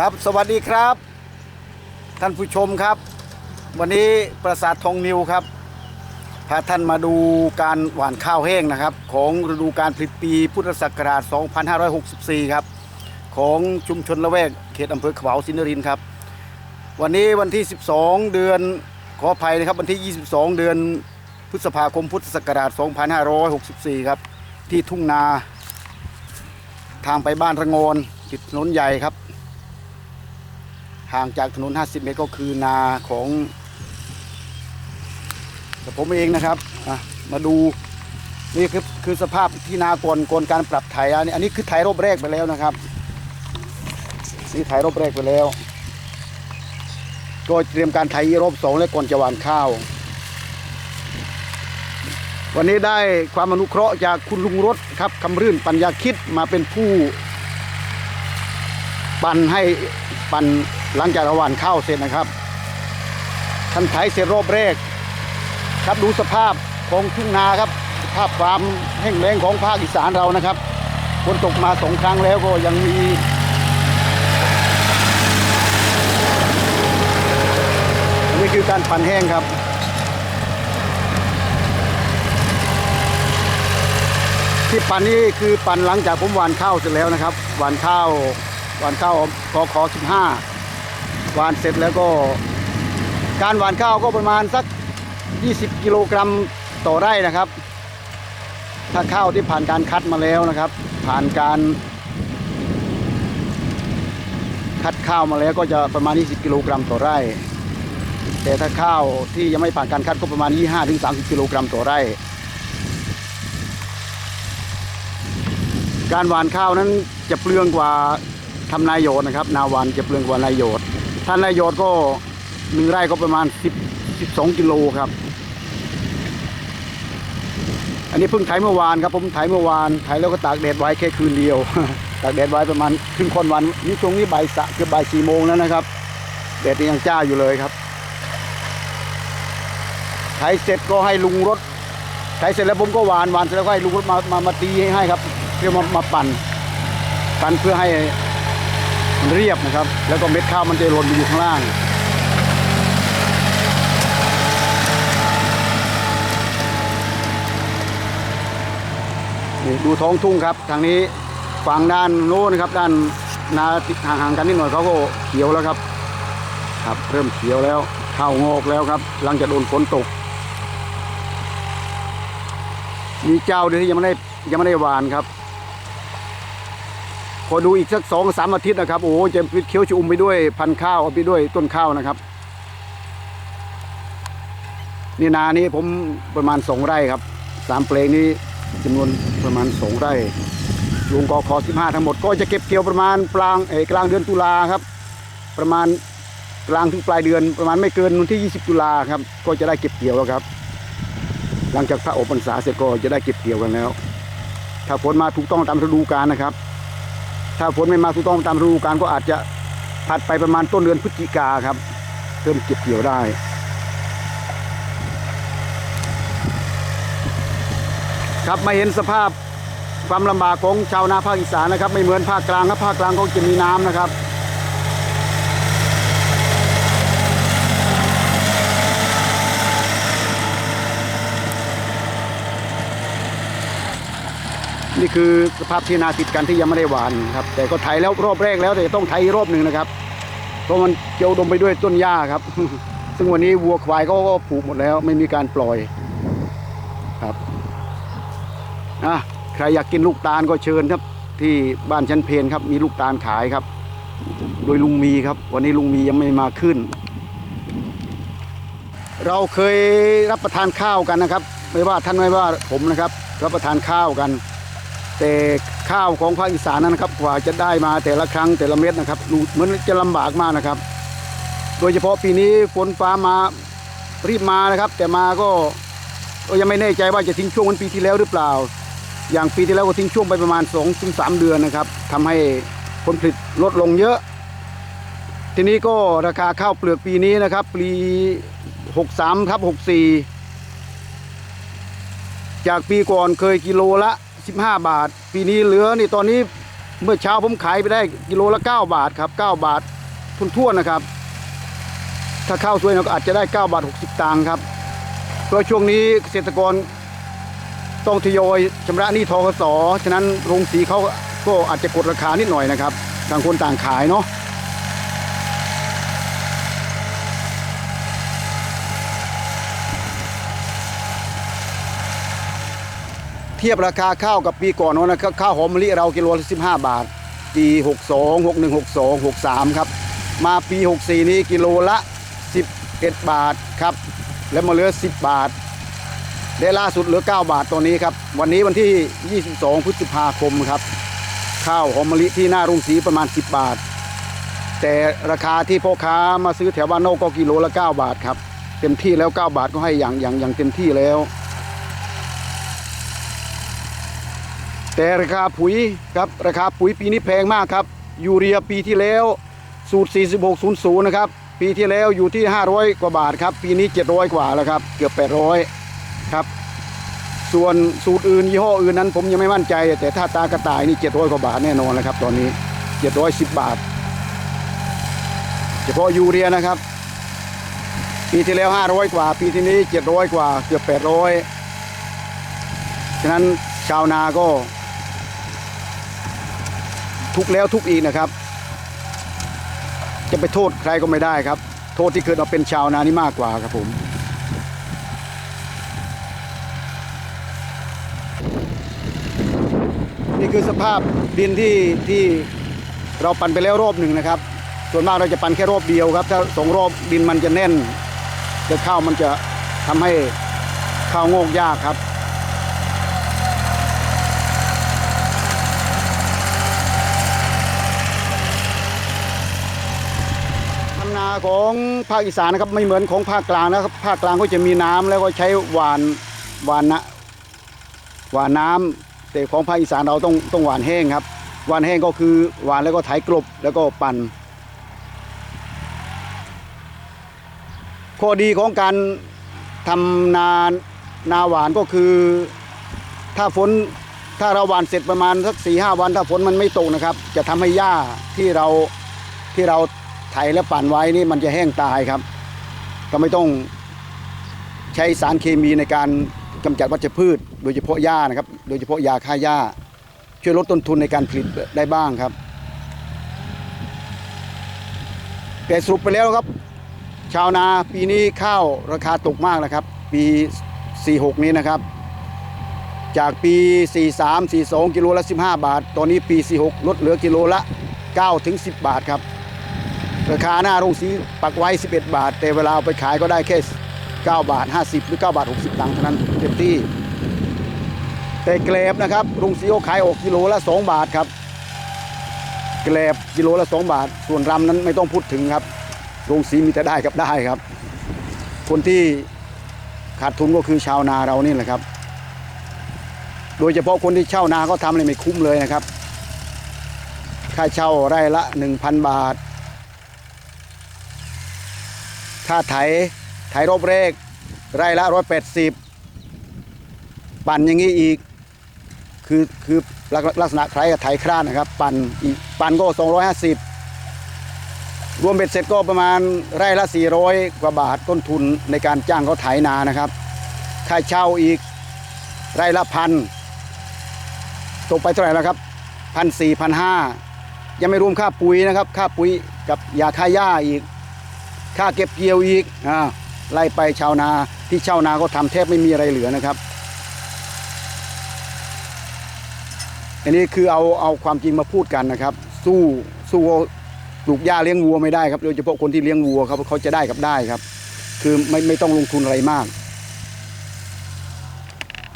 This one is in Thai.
ครับสวัสดีครับ ท่านผู้ชมครับ วันนี้ประสาททองนิวครับพาท่านมาดูการหว่านข้าวแห้งนะครับ ของฤดูการผลิตปีพุทธศักราช 2564 ครับ ของชุมชนละแวกเขตอำเภอขวาวสินนรินทร์ครับ วันนี้วันที่ 12 เดือนขออภัยนะครับวันที่ 22 เดือนพฤษภาคมพุทธศักราช 2564 ครับ ที่ทุ่งนา ทางไปบ้านระงอนติดถนนใหญ่ครับ ห่างจากถนน 50 เมตรก็คือนาของแต่ผมเองนะครับมาดูนี่คือคือสภาพที่นาก่อนก่อนการปรับไถอันนี้อันนี้คือไถรอบแรกไปแล้วนะครับนี่ไถรอบแรกไปแล้ว ก็เตรียมการไถรอบสองและก่อนจะหว่านข้าว วันนี้ได้ความอนุเคราะห์จากคุณลุงรถครับคำรื่นปัญญาคิดมาเป็นผู้ ปั่นให้ปั่น หลังจากระหว่านข้าวเสร็จนะครับท่านไถเสร็จรอบแรก ครับดูสภาพของทุ่งนาครับสภาพความแห้งแล้งของภาคอีสานเรานะครับฝนตกมาสองครั้งแล้วก็ยังมีนนี้คือการปั่นแห้งครับที่ปั่นนี่คือปั่นหลังจากผมหว่านข้าวเสร็จแล้วนะครับหว่านข้าวหว่านข้าวกขอ15ห หวานเสร็จแล้วก็ การหวานข้าวก็ประมาณสัก 20 กิโลกรัมต่อไร่นะครับ ถ้าข้าวที่ผ่านการคัดมาแล้วนะครับ ผ่านการ คัดข้าวมาแล้วก็จะประมาณ 20 กิโลกรัมต่อไร่ แต่ถ้าข้าวที่ยังไม่ผ่านการคัดก็ประมาณ 25-30 กิโลกรัมต่อไร่การหวานข้าวนั้นจะเปลืองกว่าทำนายโยดนะครับ นาหวานจะเปลืองกว่านายโยด ถ้านนายโยดก็หนึ่งไร่ก็ประมาณ10 12กิโลครับ อันนี้เพิ่งไถเมื่อวานครับ ผมไถเมื่อวานไถแล้วก็ตากแดดไว้แค่คืนเดียว ตากแดดไว้ประมาณครึ่งค่อนวันนี่ช่วงนี้บ่ายสะเกือบบ่ายสี่โมงแล้วนะครับแดดยังจ้าอยู่เลยครับไถเสร็จก็ให้ลุงรถไถเสร็จแล้วผมก็หวานหวานเสร็จแล้วก็ให้ลุงรถมามามาตีให้ให้ครับ เพื่อมามาปั่นปั่นเพื่อให้ เรียบนะครับ แล้วก็เม็ดข้าวมันจะหล่นไปอยู่ข้างล่าง นี่ดูท้องทุ่งครับ ทางนี้ฝั่งด้านโน้นนะครับ ด้านนาห่างๆกันนิดหน่อยเขาก็เขียวแล้วครับ ครับเริ่มเขียวแล้วข้าวงอกแล้วครับ หลังจากโดนฝนตก มีเจ้าเดียวที่ยังไม่ได้ยังไม่ได้หวานครับ พอดูอีกสักสองสามอาทิตย์นะครับ โอ้โหจะเขียวชุ่มไปด้วยพันข้าวไปด้วยต้นข้าวนะครับ นี่นานี้ผมประมาณสองไร่ครับสามเพลงนี้จำนวนประมาณสองไร่ลุงกอขอสิบห้าทั้งหมดก็จะเก็บเกี่ยวประมาณปลางเออกลางเดือนตุลาครับ ประมาณกลางถึงปลายเดือนประมาณไม่เกินวันที่ 20 ตุลาครับ ก็จะได้เก็บเกี่ยวแล้วครับ หลังจากพระอบพรรษาเสร็จก็จะได้เก็บเกี่ยวกันแล้ว ถ้าฝนมาถูกต้องตามฤดูกาลนะครับ ถ้าฝนไม่มาถูกต้องตามฤดูกาลก็อาจจะผัดไปประมาณต้นเดือนพฤศจิกาครับ เริ่มเก็บเกี่ยวได้ครับมาเห็นสภาพความลำบากของชาวนาภาคอีสานนะครับ ไม่เหมือนภาคกลางครับภาคกลางก็จะมีน้ำนะครับ นี่คือสภาพที่นาติดกันที่ยังไม่ได้หวานครับ แต่ก็ไถแล้วรอบแรกแล้วแต่ต้องไถอีกรอบหนึ่งนะครับ เพราะมันเกี่ยวดมไปด้วยต้นหญ้าครับ ซึ่งวันนี้วัวควายก็ผูกหมดแล้ว ไม่มีการปล่อยครับอะใครอยากกินลูกตาลก็เชิญครับ ที่บ้านชั้นเพนครับ มีลูกตาลขายครับ โดยลุงมีครับ วันนี้ลุงมียังไม่มาขึ้น เราเคยรับประทานข้าวกันนะครับ ไม่ว่าท่านไม่ว่าผมนะครับ รับประทานข้าวกัน แต่ข้าวของภาคอีสานนั้นนะครับ กว่าจะได้มาแต่ละครั้งแต่ละเม็ดนะครับดูเหมือนจะลำบากมากนะครับ โดยเฉพาะปีนี้ฝนฟ้ามารีบมานะครับ แต่มาก็ยังไม่แน่ใจว่าจะทิ้งช่วงเหมือนปีที่แล้วหรือเปล่า อย่างปีที่แล้วก็ทิ้งช่วงไปประมาณ2อถึงสเดือนนะครับทำให้ผลผลิตลดลงเยอะ ทีนี้ก็ราคาข้าวเปลือกปีนี้นะครับ ปี 63ครับ64 จากปีก่อนเคยกิโลละ 15 บาท ปีนี้เหลือนี่ตอนนี้เมื่อเช้าผมขายไปได้กิโลละ 9 บาทครับ 9 บาททุนทั่วๆนะครับ ถ้าข้าวสวยเราก็อาจจะได้ 9 บาท 60 ตังค์ครับเพราะช่วงนี้เกษตรกรต้องทยอยชำระหนี้ทกสฉะนั้นโรงสีเขาก็อาจจะกดราคานิดหน่อยนะครับต่างคนต่างขายเนาะ ทียบราคาข้าวกับปีก่อนนะครับข้าวหอมมะลิเรากิโลละ15 บาท ปี 62 61 62 63 ครับ มาปี 64 นี้กิโลละ 11 บาทครับ แล้วมาเหลือ 10 บาทได้ล่าสุดเหลือ 9 บาทตัวนี้ครับ วันนี้วันที่ 22 พฤษภาคมครับ ข้าวหอมมะลิที่หน้าโรงสีประมาณ 10 บาท แต่ราคาที่พ่อค้ามาซื้อแถวบ้านโนกก็กิโลละ 9 บาทครับ เต็มที่แล้ว 9 บาทก็ให้อย่างอย่างอย่างเต็มที่แล้ว แต่ราคาปุ๋ยครับราคาปุ๋ยปีนี้แพงมากครับ ยูเรียปีที่แล้วสูตร 4600 นะครับ ปีที่แล้วอยู่ที่ 500 กว่าบาทครับ ปีนี้ 700 กว่าแล้วครับ เกือบ 800 ครับ ส่วนสูตรอื่นยี่ห้ออื่นนั้น ผมยังไม่มั่นใจ แต่ถ้าตากระต่ายนี่ 700 กว่าบาทแน่นอนแล้วครับ ตอนนี้ 710 บาท เฉพาะยูเรียนะครับ ปีที่แล้ว 500 กว่า ปีที่นี้ 700 กว่า เกือบ 800 ฉะนั้นชาวนาก็ ทุกแล้วทุกอีกนะครับ จะไปโทษใครก็ไม่ได้ครับ โทษที่เกิดมาเป็นชาวนานี่มากกว่าครับผมนี่คือสภาพดินที่ที่เราปั่นไปแล้วรอบหนึ่งนะครับ ส่วนมากเราจะปั่นแค่รอบเดียวครับ ถ้าสองรอบดินมันจะแน่นแต่ข้าวมันจะทำให้ข้าวงอกยากครับ นาของภาคอีสานนะครับไม่เหมือนของภาคกลางนะครับ ภาคกลางก็จะมีน้ำแล้วก็ใช้หวานหวานนะหวานน้ำแต่ของภาคอีสานเราต้องต้องหวานแห้งครับหวานแห้งก็คือหวานแล้วก็ไถกลบแล้วก็ปั่นข้อดีของการทำนานาหวานก็คือ ถ้าฝนถ้าเราหวานเสร็จประมาณสักสี่ห้าวัน ถ้าฝนมันไม่ตกนะครับ จะทำให้หญ้าที่เราที่เรา ไถและปั่นไว้นี่มันจะแห้งตายครับ ก็ไม่ต้องใช้สารเคมีในการกำจัดวัชพืช โดยเฉพาะหญ้านะครับ โดยเฉพาะยาฆ่าหญ้า ช่วยลดต้นทุนในการผลิตได้บ้างครับ แต่สรุปไปแล้วครับ ชาวนาปีนี้ข้าวราคาตกมากนะครับ ปี 46 นี้นะครับ จากปี 43 42 กิโลละ 15 บาท ตอนนี้ปี 46 ลดเหลือกิโลละ9ถึง10 บาทครับ ราคาหน้าโรงสีปักไว้ 11 บาท แต่เวลาเอาไปขายก็ได้แค่ 9 บาท 50 หรือ 9 บาท 60 ตังค์เท่านั้นเต็มที่ แต่แกลบนะครับโรงสีเขาขายออกกิโลละ 2 บาทครับแกลบกิโลละ 2 บาท ส่วนรำนั้นไม่ต้องพูดถึงครับโรงสีมีแต่ได้กับได้ครับ คนที่ขาดทุนก็คือชาวนาเรานี่แหละครับ โดยเฉพาะคนที่เช่านาเขาทำเลยไม่คุ้มเลยนะครับ ค่าเช่าไร่ละ 1,000 บาท ค่าไถไถรอบแรกไร่ละร้อยแปดสิบปั่นอย่างนี้อีก คือคือลักษณะคล้ายกับไถคร้านนะครับ ปั่นอีกปั่นก็สองร้อยห้าสิบรวมเบ็ดเสร็จก็ประมาณไร่ละสี่ร้อยกว่าบาทต้นทุนในการจ้างเขาไถนานะครับ ค่าเช่าอีกไร่ละพันตกไปเท่าไหร่แล้วครับพันสี่พันห้ายังไม่รวมค่าปุ๋ยนะครับ ค่าปุ๋ยกับยาฆ่าหญ้าอีก ค่าเก็บเกี่ยวอีกอ่าไล่ไปชาวนาที่ชาวนาก็ทำแทบไม่มีอะไรเหลือนะครับ อันนี้คือเอาเอาความจริงมาพูดกันนะครับ สู้สู้ปลูกหญ้าเลี้ยงวัวไม่ได้ครับโดยเฉพาะคนที่เลี้ยงวัวครับเขาจะได้กับได้ครับ คือไม่ไม่ต้องลงทุนอะไรมาก